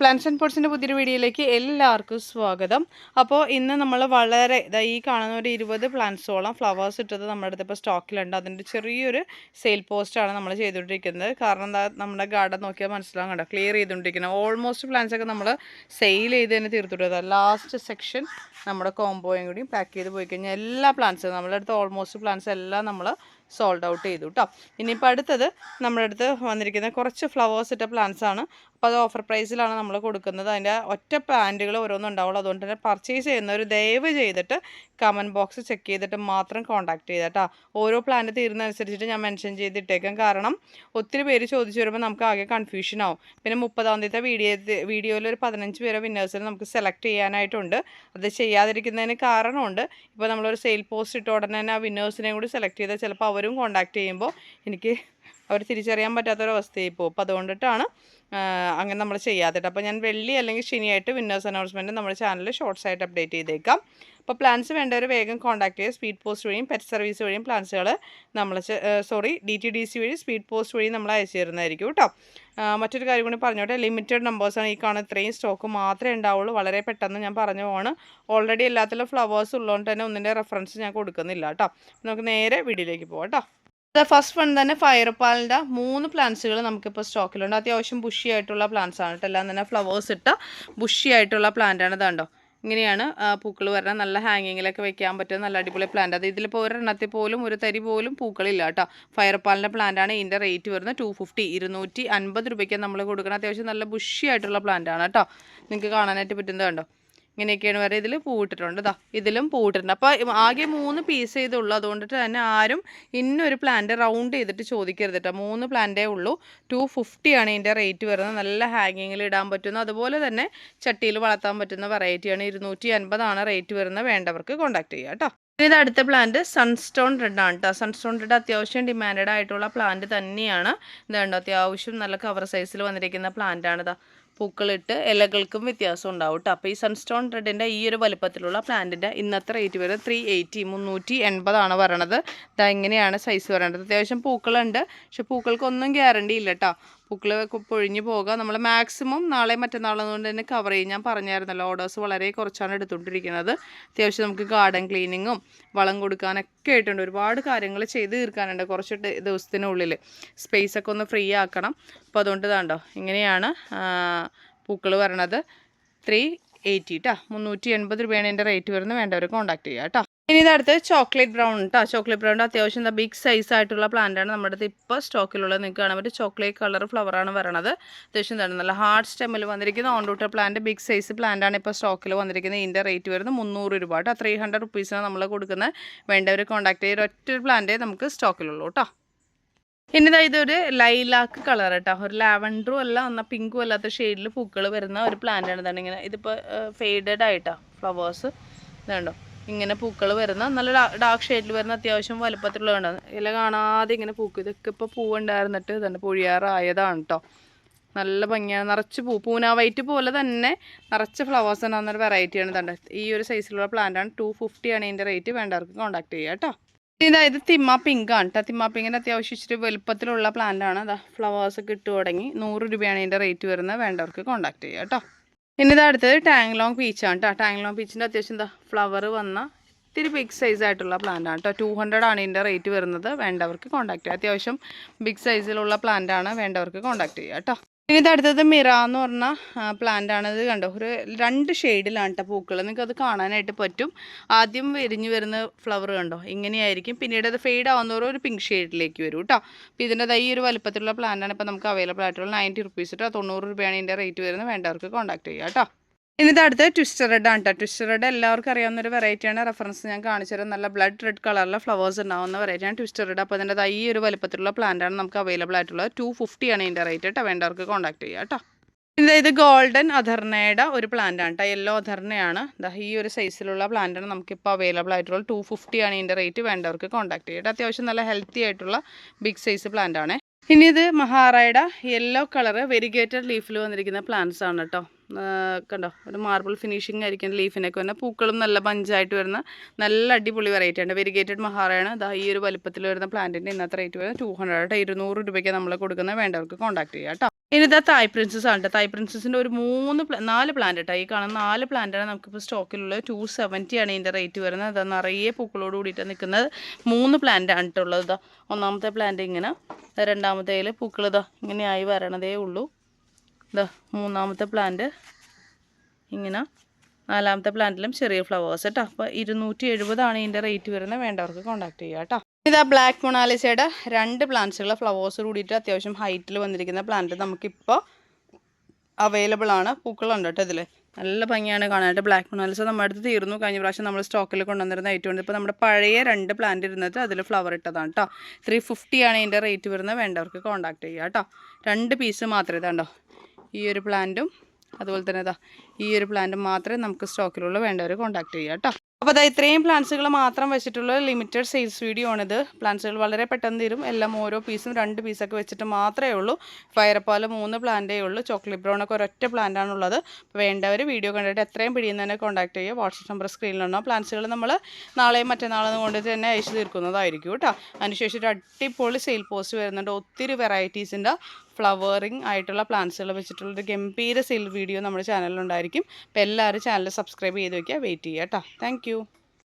Plans and പോട്ട്സിന്റെ പുതിയൊരു വീഡിയോയിലേക്ക് എല്ലാവർക്കും സ്വാഗതം. അപ്പോൾ ഇന്ന് നമ്മൾ വളരെ ഈ കാണുന്ന ഒരു ഇരുപത് പ്ലാന്റ്സോളം ഫ്ലവേഴ്സ് ഇട്ടത് നമ്മുടെ അടുത്ത് ഇപ്പോൾ സ്റ്റോക്കിലുണ്ട് അതിന്റെ ചെറിയൊരു സെയിൽ പോസ്റ്റാണ് നമ്മൾ ചെയ്തുകൊണ്ടിരിക്കുന്നത്. കാരണം എന്താ നമ്മുടെ ഗാർഡൻ നോക്കിയാൽ മനസ്സിലാകും കണ്ടോ? ക്ലിയർ ചെയ്തുകൊണ്ടിരിക്കുന്നത്. ഓൾമോസ്റ്റ് പ്ലാന്റ്സ് ഒക്കെ നമ്മൾ സെയിൽ ചെയ്ത് തന്നെ തീർത്തിട്ടത് ലാസ്റ്റ് സെക്ഷൻ നമ്മുടെ കോംബോയും കൂടി പാക്ക് ചെയ്ത് പോയി കഴിഞ്ഞാൽ എല്ലാ പ്ലാന്റ്സും നമ്മുടെ അടുത്ത് ഓൾമോസ്റ്റ് പ്ലാന്റ്സ് എല്ലാം നമ്മൾ സോൾഡ് ഔട്ട് ചെയ്തു കേട്ടോ ഇനിയിപ്പോൾ അടുത്തത് നമ്മുടെ അടുത്ത് വന്നിരിക്കുന്ന കുറച്ച് ഫ്ലവേഴ്സ് ഇട്ട പ്ലാന്റ്സ് ആണ്. അപ്പോൾ അത് ഓഫർ പ്രൈസിലാണ് നമ്മൾ കൊടുക്കുന്നത്. അതിന്റെ ഒറ്റ പാന്റുകൾ ഓരോന്നും ഉണ്ടാവുള്ളൂ. അതുകൊണ്ട് തന്നെ പർച്ചേസ് ചെയ്യുന്നവർ ദയവ് ചെയ്തിട്ട് കമന്റ് ബോക്സ് ചെക്ക് ചെയ്തിട്ട് മാത്രം കോൺടാക്ട് ചെയ്തേട്ടാ ഓരോ പ്ലാന്റ് തീരുന്നതനുസരിച്ചിട്ട് ഞാൻ മെൻഷൻ ചെയ്തിട്ടേക്കും. കാരണം ഒത്തിരി പേര് ചോദിച്ചു വരുമ്പോൾ നമുക്ക് ആകെ കൺഫ്യൂഷൻ ആവും. പിന്നെ മുപ്പതാം തീയതി വീഡിയോ വീഡിയോയിൽ ഒരു പതിനഞ്ച് പേരെ വിന്നേഴ്സിന് നമുക്ക് സെലക്ട് ചെയ്യാനായിട്ടുണ്ട്. അത് ചെയ്യാതിരിക്കുന്നതിന് കാരണമുണ്ട്. ഇപ്പോൾ നമ്മളൊരു സെയിൽ പോസ്റ്റ് ഇട്ട ഉടനെ തന്നെ ആ വിന്നേഴ്സിനെയും കൂടി സെലക്ട് ചെയ്താൽ ചിലപ്പോൾ അവരും കോണ്ടാക്ട് ചെയ്യുമ്പോൾ എനിക്ക് അവർ തിരിച്ചറിയാൻ പറ്റാത്തൊരവസ്ഥയായി പോകും അപ്പോൾ അതുകൊണ്ടിട്ടാണ് അങ്ങനെ നമ്മൾ ചെയ്യാത്തിട്ട് അപ്പോൾ ഞാൻ വെള്ളി അല്ലെങ്കിൽ ശനിയായിട്ട് വിന്നേഴ്സ് അനൗൺസ്മെന്റ് നമ്മുടെ ചാനലിൽ ഷോർട്സ് ആയിട്ട് അപ്ഡേറ്റ് ചെയ്തേക്കാം. അപ്പോൾ പ്ലാൻസ് വേണ്ടവർ വേഗം കോൺടാക്ട് ചെയ്യുക സ്പീഡ് പോസ്റ്റ് വഴിയും പെറ്റ് സർവീസ് വഴിയും പ്ലാൻസുകൾ നമ്മൾ sorry D T D C വഴി സ്പീഡ് പോസ്റ്റ് വഴി നമ്മൾ അയച്ചു തരുന്നതായിരിക്കും കേട്ടോ. മറ്റൊരു കാര്യം കൂടി പറഞ്ഞോട്ടെ. ലിമിറ്റഡ് നമ്പേഴ്സാണ് ഈ കാണുന്ന ഇത്രയും സ്റ്റോക്ക് മാത്രമേ ഉണ്ടാവുള്ളൂ. വളരെ പെട്ടെന്ന് ഞാൻ പറഞ്ഞു പോവാണ്. ഓൾറെഡി എല്ലാത്തിലും ഫ്ലവേഴ്സ് ഉള്ളതുകൊണ്ട് തന്നെ ഒന്നിന്റെ റെഫറൻസ് ഞാൻ കൊടുക്കുന്നില്ല കേട്ടോ. നമുക്ക് നേരെ വീഡിയോയിലേക്ക് പോകാം കേട്ടോ. ഫസ്റ്റ് വൺ തന്നെ ഫയർപാലിന്റെ മൂന്ന് പ്ലാന്റ്സുകൾ നമുക്കിപ്പോൾ സ്റ്റോക്കിലുണ്ട് അത്യാവശ്യം ബുഷി ആയിട്ടുള്ള പ്ലാന്റ്സ് ആണ് കേട്ടോ. എല്ലാം തന്നെ ഫ്ലവേഴ്സ് ഇട്ട ബുഷി ആയിട്ടുള്ള പ്ലാന്റ് ആണ്. ഇതാണ്ടോ ഇങ്ങനെയാണ് പൂക്കൾ വരണം. നല്ല ഹാങ്ങിങ്ങിലൊക്കെ വെക്കാൻ പറ്റുന്ന നല്ല അടിപൊളി പ്ലാന്റ് അത് ഇതിലിപ്പോൾ ഒരെണ്ണത്തിൽ പോലും ഒരു തരി പോലും പൂക്കളില്ല കേട്ടോ. ഫയർപാലിന്റെ പ്ലാന്റ് ആണ്. ഇതിന്റെ റേറ്റ് വരുന്നത് ടു ഫിഫ്റ്റി ഇരുന്നൂറ്റി അൻപത് രൂപയ്ക്ക് നമ്മൾ കൊടുക്കണം അത്യാവശ്യം നല്ല ബുഷി ആയിട്ടുള്ള പ്ലാന്റ് ആണ് കേട്ടോ. നിങ്ങൾക്ക് കാണാനായിട്ട് പറ്റുന്നത് കണ്ടോ? ഇങ്ങനെയൊക്കെയാണ് വരെ ഇതിൽ പൂവിട്ടിട്ടുണ്ട് ഇതാ ഇതിലും പൂവിട്ടിട്ടുണ്ട് അപ്പോൾ ആകെ മൂന്ന് പീസ് ചെയ്തുള്ളൂ. അതുകൊണ്ടിട്ട് തന്നെ ആരും ഇന്നൊരു പ്ലാന്റ് റൗണ്ട് ചെയ്തിട്ട് ചോദിക്കരുത് കേട്ടോ മൂന്ന് പ്ലാന്റേ ഉള്ളൂ. ടു ഫിഫ്റ്റിയാണ് ഇതിന്റെ റേറ്റ് വരുന്നത്. നല്ല ഹാങ്ങിങ്ങിൽ ഇടാൻ പറ്റുന്ന അതുപോലെ തന്നെ ചട്ടിയിൽ വളർത്താൻ പറ്റുന്ന വെറൈറ്റിയാണ് ഇരുന്നൂറ്റി അൻപതാണ് റേറ്റ് വരുന്നത്. വേണ്ടവർക്ക് കോൺടാക്ട് ചെയ്യുക കേട്ടോ ഇത് അടുത്ത പ്ലാന്റ് സൺസ്റ്റോൺ റെഡ് ആണ് കേട്ടോ സൺസ്റ്റോൺ റെഡ് അത്യാവശ്യം ഡിമാൻഡഡ് ആയിട്ടുള്ള പ്ലാന്റ് തന്നെയാണ്. ഇതുണ്ട് അത്യാവശ്യം നല്ല കവർ സൈസിൽ വന്നിരിക്കുന്ന പ്ലാന്റ് ആണ്. ഇതാ പൂക്കളിട്ട് ഇലകൾക്കും വ്യത്യാസം ഉണ്ടാവും കേട്ടോ അപ്പോൾ ഈ സൺസ്റ്റോൺ റെഡിന്റെ ഈ ഒരു വലുപ്പത്തിലുള്ള പ്ലാന്റിന്റെ ഇന്നത്തെ റേറ്റ് വരുന്നത് ത്രീ എയ്റ്റി മുന്നൂറ്റി എൺപതാണ് പറയണത്. ഇതാ ഇങ്ങനെയാണ് സൈസ് വരേണ്ടത് അത്യാവശ്യം പൂക്കളുണ്ട്. പക്ഷെ പൂക്കൾക്കൊന്നും ഗ്യാരണ്ടി ഇല്ല കേട്ടോ പൂക്കൾ പൊഴിഞ്ഞു പോകുക നമ്മൾ മാക്സിമം നാളെ മറ്റന്നാളെന്നുകൊണ്ട് തന്നെ കവർ ചെയ്യും. ഞാൻ പറഞ്ഞായിരുന്നല്ലോ ഓർഡേഴ്സ് വളരെ കുറച്ചാണ് എടുത്തുകൊണ്ടിരിക്കുന്നത് അത്യാവശ്യം നമുക്ക് ഗാർഡൻ ക്ലീനിങ്ങും വളം കൊടുക്കാനൊക്കെ ആയിട്ടുണ്ട്. ഒരുപാട് കാര്യങ്ങൾ ചെയ്ത് തീർക്കാനുണ്ട് കുറച്ച് ദിവസത്തിനുള്ളിൽ സ്പേസ് ഒക്കെ ഒന്ന് ഫ്രീ ആക്കണം. അപ്പോൾ അതുകൊണ്ട് ഇതാണ്ടോ ഇങ്ങനെയാണ് പൂക്കൾ വരണത്. ത്രീ എയ്റ്റി കേട്ടോ മുന്നൂറ്റി എൺപത് രൂപയാണ് എന്റെ റേറ്റ് വരുന്നത്. വേണ്ടവർ കോൺടാക്ട് ചെയ്യുക കേട്ടോ ഇനി ഇതടുത്ത് ചോക്ലേറ്റ് ബ്രൗൺ കേട്ടോ ചോക്ലേറ്റ് ബ്രൗൺ അത്യാവശ്യം എന്താ ബിഗ് സൈസ് ആയിട്ടുള്ള പ്ലാന്റ് ആണ് നമ്മുടെ അടുത്ത് ഇപ്പോൾ സ്റ്റോക്കിലുള്ളത് നിങ്ങൾക്ക് കാണാൻ പറ്റും ചോക്ലേറ്റ് കളർ ഫ്ലവറാണ് വരണത്. അത്യാവശ്യം തന്നെ നല്ല ഹാർഡ് സ്റ്റെമ്മിൽ വന്നിരിക്കുന്ന own rooter plant big size plant ആണ് ഇപ്പോൾ സ്റ്റോക്കിൽ വന്നിരിക്കുന്നത്. ഇതിന്റെ റേറ്റ് വരുന്നത് മുന്നൂറ് രൂപ കേട്ടോ ത്രീ ഹൺഡ്രഡ് റുപ്പീസാണ് നമ്മൾ കൊടുക്കുന്നത് വേണ്ടവർ കോൺടാക്ട് ചെയ്ത് ഒറ്റ പ്ലാന്റേ നമുക്ക് സ്റ്റോക്കിലുള്ളൂ കേട്ടോ ഇനി ദാ ഇതൊരു ലൈലാക്ക് കളർ കേട്ടോ ഒരു ലാവൻഡറും അല്ല എന്നാൽ പിങ്കും അല്ലാത്ത ഷെയ്ഡിൽ പൂക്കൾ വരുന്ന ഒരു പ്ലാന്റ് ആണ്. ഇതാണ് ഇങ്ങനെ ഇതിപ്പോൾ ഫെയ്ഡഡ് ആയിട്ടാണ് ഫ്ലവേഴ്സ് ഇതുണ്ടോ ഇങ്ങനെ പൂക്കൾ വരുന്ന നല്ല ഡാർക്ക് ഷെയ്ഡിൽ വരുന്ന അത്യാവശ്യം വലുപ്പത്തിലുള്ള ഇല കാണാതെ ഇങ്ങനെ പൂക്കും. ഇതൊക്കെ ഇപ്പോൾ പൂവുണ്ടായിരുന്നിട്ട് തന്നെ പൊഴിയാറായതാണ് കേട്ടോ നല്ല ഭംഗിയാണ്. നിറച്ച് പൂ പൂന വൈറ്റ് പോലെ തന്നെ നിറച്ച് ഫ്ലവേഴ്സ് ഉണ്ടാകുന്ന വെറൈറ്റിയാണ് തന്നെ ഈ ഒരു സൈസിലുള്ള പ്ലാന്റ് ആണ്. ടു ഫിഫ്റ്റി ആണ് ഇതിന്റെ റേറ്റ് വേണ്ടവർക്ക് കോൺടാക്ട് ചെയ്യുക കേട്ടോ ഇതായത് തിമ്മ പിങ്ക് ആണ് കേട്ടോ തിമ്മ പിങ്കിന്റെ അത്യാവശ്യം ഇച്ചിരി വലുപ്പത്തിലുള്ള പ്ലാന്റാണ് അതാ ഫ്ലവേഴ്സ് ഒക്കെ ഇട്ട് തുടങ്ങി നൂറ് രൂപയാണ് ഇതിന്റെ റേറ്റ് വരുന്നത്. വേണ്ടവർക്ക് കോൺടാക്ട് ചെയ്യുക കേട്ടോ ഇനി ഇത് അടുത്തത് ടാങ് ലോങ് പീച്ചാണ് കേട്ടോ ടാങ് ലോങ് പീച്ചിന്റെ അത്യാവശ്യം എന്താ ഫ്ലവർ വന്ന ഇത്തിരി ബിഗ് സൈസ് ആയിട്ടുള്ള പ്ലാന്റ് ആണ് കേട്ടോ ടു ഹൺഡ്രഡ് ആണ് ഇതിന്റെ റേറ്റ് വരുന്നത്. വേണ്ടവർക്ക് കോൺടാക്ട് ചെയ്യുക അത്യാവശ്യം ബിഗ് സൈസിലുള്ള പ്ലാന്റ് ആണ് വേണ്ടവർക്ക് കോൺടാക്ട് ചെയ്യുക കേട്ടോ ഇനി അടുത്തത് മിറ എന്ന് പറഞ്ഞ പ്ലാന്റ് ആണ് ഇത് കണ്ടോ? ഒരു രണ്ട് ഷെയ്ഡിലാണ് കേട്ടോ പൂക്കൾ നിങ്ങൾക്ക് അത് കാണാനായിട്ട് പറ്റും. ആദ്യം വിരിഞ്ഞ് വരുന്ന ഫ്ലവർ കണ്ടോ? ഇങ്ങനെയായിരിക്കും. പിന്നീട് അത് ഫെയ്ഡ് ആവുന്നതോറും ഒരു പിങ്ക് ഷെയ്ഡിലേക്ക് വരും കേട്ടോ അപ്പോൾ ഇതിന്റെ ഈ ഒരു വലുപ്പത്തിലുള്ള പ്ലാന്റ് ആണ് ഇപ്പോൾ നമുക്ക് അവൈലബിൾ ആയിട്ടുള്ള നയന്റി റുപ്പീസ് കേട്ടോ തൊണ്ണൂറ് രൂപയാണ് ഇതിന്റെ റേറ്റ് വരുന്നത്. വേണ്ടവർക്ക് കോൺടാക്ട് ചെയ്യാം കേട്ടോ ഇനി അടുത്ത് ട്വിസ്റ്റർ റെഡ് ആണ് കേട്ടോ ട്വിസ്റ്റർ റെഡ് എല്ലാവർക്കും അറിയാവുന്ന ഒരു വെറൈറ്റിയാണ് റെഫറൻസ് ഞാൻ കാണിച്ചു തരാം. നല്ല ബ്ലഡ് റെഡ് കളറിലെ ഫ്ലവേഴ്സ് ഉണ്ടാവുന്ന വെറൈറ്റിയാണ് ട്വിസ്റ്റർ റെഡ് അപ്പോൾ അതിന്റെ ഈ ഒരു വലുപ്പത്തിലുള്ള പ്ലാന്റാണ് നമുക്ക് അവൈലബിൾ ആയിട്ടുള്ളത്. ടു ഫിഫ്റ്റി ആണ് ഇതിന്റെ റേറ്റ് കേട്ടോ. വേണ്ടവർക്ക് കോൺടാക്ട് ചെയ്യുക കേട്ടോ. ഇത് ഗോൾഡൻ അധർണയുടെ ഒരു പ്ലാന്റാണ് കേട്ടോ യെല്ലോ അധർണയാണ് ഈ ഒരു സൈസിലുള്ള പ്ലാന്റാണ് നമുക്കിപ്പോൾ അവൈലബിൾ ആയിട്ടുള്ളത്. ടു ഫിഫ്റ്റി ആണ് ഇതിന്റെ റേറ്റ് വേണ്ടവർക്ക് കോൺടാക്ട് ചെയ്യുക അത്യാവശ്യം നല്ല ഹെൽത്തി ആയിട്ടുള്ള ബിഗ് സൈസ് പ്ലാന്റാണ് ഇനി ഇത് മഹാറായുടെ യെല്ലോ കളറ് വെരിഗേറ്റഡ് ലീഫിൽ വന്നിരിക്കുന്ന പ്ലാന്റ്സ് ആണ് കേട്ടോ കണ്ടോ? ഒരു മാർബിൾ ഫിനിഷിംഗ് ആയിരിക്കും ലീഫിനൊക്കെ വരുന്ന പൂക്കളും നല്ല പഞ്ചായിട്ട് വരുന്ന നല്ല അടിപൊളി വെറൈറ്റി ആണ്. വെരിഗേറ്റഡ് മഹാറയാണ്. ദാ ഈ ഒരു വലുപ്പത്തിൽ വരുന്ന പ്ലാന്റിന്റെ ഇന്നത്തെ റേറ്റ് വരുന്നത് ടു ഹൺഡ്രഡ് ഇരുന്നൂറ് രൂപയ്ക്ക് നമ്മൾ കൊടുക്കുന്ന വേണ്ടവർക്ക് കോൺടാക്ട് ചെയ്യാം കേട്ടോ ഇനി ഇതാ തായ് പ്രിൻസസ് ആണ് തായ് പ്രിൻസസിന്റെ ഒരു മൂന്ന് നാല് പ്ലാന്റ് കേട്ടോ ഈ കാണുന്ന നാല് പ്ലാന്റാണ് നമുക്കിപ്പോൾ സ്റ്റോക്കിലുള്ളത് ടു സെവന്റി ആണ് ഇതിന്റെ റേറ്റ് വരുന്നത്. അതാ നിറയെ പൂക്കളോട് കൂടിയിട്ട് നിൽക്കുന്നത് മൂന്ന് പ്ലാന്റ് ആണ് കേട്ടുള്ളത് ഇതാ ഒന്നാമത്തെ പ്ലാന്റ് ഇങ്ങനെ രണ്ടാമത്തേൽ പൂക്കൾ ഇതാ ഇങ്ങനെയായി വരണതേ ഉള്ളൂ. ഇതാ മൂന്നാമത്തെ പ്ലാന്റ് ഇങ്ങനെ നാലാമത്തെ പ്ലാന്റിലും ചെറിയ ഫ്ലവേഴ്സ് കേട്ടോ അപ്പോൾ ഇരുന്നൂറ്റി എഴുപതാണ് ഇതിന്റെ റേറ്റ് വരുന്നത്. വേണ്ടവർക്ക് കോൺടാക്ട് ചെയ്യുക കേട്ടോ ഇതാ ബ്ലാക്ക് മൊണാലിസയുടെ രണ്ട് പ്ലാന്റ്സുകളെ ഫ്ലവേഴ്സ് കൂടിയിട്ട് അത്യാവശ്യം ഹൈറ്റിൽ വന്നിരിക്കുന്ന പ്ലാന്റ് നമുക്കിപ്പോൾ അവൈലബിൾ ആണ്. പൂക്കളുണ്ട് കേട്ടോ ഇതിൽ നല്ല ഭംഗിയാണ് കാണാനായിട്ട് ബ്ലാക്ക് മൊണാലിസ നമ്മുടെ അടുത്ത് തീർന്നു. കഴിഞ്ഞ പ്രാവശ്യം നമ്മൾ സ്റ്റോക്കിൽ കൊണ്ടുവന്നിരുന്ന ഏറ്റവും ഉണ്ട് ഇപ്പോൾ നമ്മുടെ പഴയ രണ്ട് പ്ലാന്റ് ഇരുന്നത് അതിൽ ഫ്ലവർ ഇട്ടതാണ് കേട്ടോ ത്രീ ഫിഫ്റ്റിയാണ് ഇതിന്റെ റേറ്റ് വരുന്നത്. വേണ്ടവർക്ക് കോൺടാക്ട് ചെയ്യുക കേട്ടോ രണ്ട് പീസ് മാത്രമേ ഇതാണ്ടോ ഈ ഒരു പ്ലാന്റും അതുപോലെ തന്നെ ഇതാ ഈ ഒരു പ്ലാന്റ് മാത്രമേ നമുക്ക് സ്റ്റോക്കിലുള്ള വേണ്ടവർ കോൺടാക്ട് ചെയ്യുക കേട്ടോ. അപ്പോൾ അതാ ഇത്രയും പ്ലാന്റ്സുകൾ മാത്രം വെച്ചിട്ടുള്ള ലിമിറ്റഡ് സെയിൽസ് വീഡിയോ ആണിത്. പ്ലാന്റ്സുകൾ വളരെ പെട്ടെന്ന് തീരും. എല്ലാം ഓരോ പീസും രണ്ട് പീസൊക്കെ വെച്ചിട്ട് മാത്രമേ ഉള്ളൂ. ഫയർപ്പാൽ മൂന്ന് പ്ലാന്റേ ഉള്ളൂ. ചോക്ലേറ്റ് ബ്രൗൺ ഒക്കെ ഒരൊറ്റ പ്ലാന്റ് ആണുള്ളത് അപ്പോൾ വേണ്ടവർ വീഡിയോ കണ്ടിട്ട് എത്രയും പിടിയുന്ന തന്നെ കോൺടാക്ട് ചെയ്യുക. വാട്സപ്പ് നമ്പർ സ്ക്രീനിലുണ്ടോ പ്ലാന്റ്സുകൾ നമ്മൾ നാളെയും മറ്റന്നാളെന്ന് കൊണ്ട് തന്നെ അയച്ചു തീർക്കുന്നതായിരിക്കും കേട്ടോ. അതിനുശേഷം ഒരു അടിപൊളി സെയിൽ പോസ്റ്റ് വരുന്നുണ്ട്. ഒത്തിരി വെറൈറ്റീസിന്റെ ഫ്ലവറിങ് ആയിട്ടുള്ള പ്ലാന്റ്സുകൾ വെച്ചിട്ടുള്ളൊരു ഗംഭീര സെയിൽ വീഡിയോ നമ്മുടെ ചാനലിലുണ്ടായിരിക്കും അപ്പോൾ എല്ലാവരും ചാനൽ സബ്സ്ക്രൈബ് ചെയ്ത് വയ്ക്കുക വെയിറ്റ് ചെയ്യുക കേട്ടോ താങ്ക്